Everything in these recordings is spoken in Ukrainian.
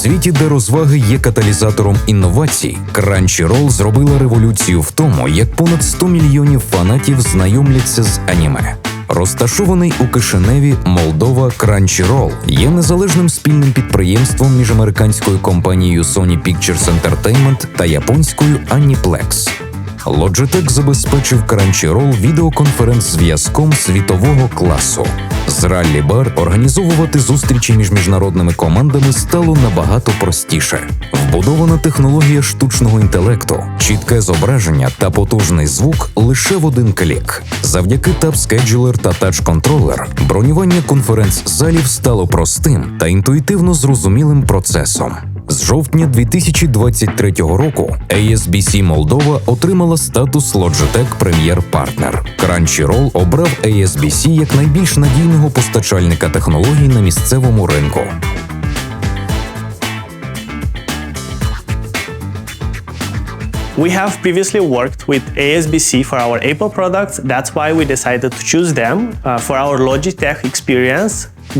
світі, де розваги є каталізатором інновацій, Crunchyroll зробила революцію в тому, як понад 100 мільйонів фанатів знайомляться з аніме. Розташований у Кишиневі, Молдова, Crunchyroll є незалежним спільним підприємством між американською компанією Sony Pictures Entertainment та японською Aniplex. Logitech забезпечив Crunchyroll відеоконференц-зв'язком світового класу. З раллі бар організовувати зустрічі між міжнародними командами стало набагато простіше. Вбудована технологія штучного інтелекту, чітке зображення та потужний звук лише в один клік. Завдяки Scheduler та Controller бронювання конференц-залів стало простим та інтуїтивно зрозумілим процесом. З жовтня 2023 року ASBC Молдова отримала статус Logitech Premier Partner. Crunchyroll обрав ASBC як найбільш надійного постачальника технологій на місцевому ринку. We have previously worked with ASBC for our Apple products. That's why we decided to choose them uh, for our Logitech experience,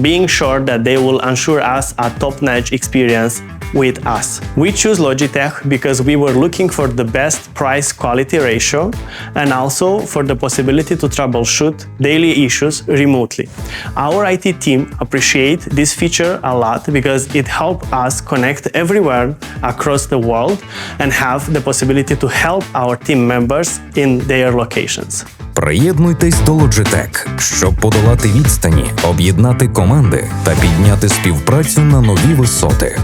being sure that they will ensure us a top-notch experience with us. We choose Logitech because we were looking for the best price quality ratio and also for the possibility to troubleshoot daily issues remotely. Our IT team appreciate this feature a lot because it helps us connect everywhere across the world and have the possibility to help our team members in their locations. Приєднуйтесь до Logitech, щоб подолати відстані, об'єднати команди та підняти співпрацю на нові висоти.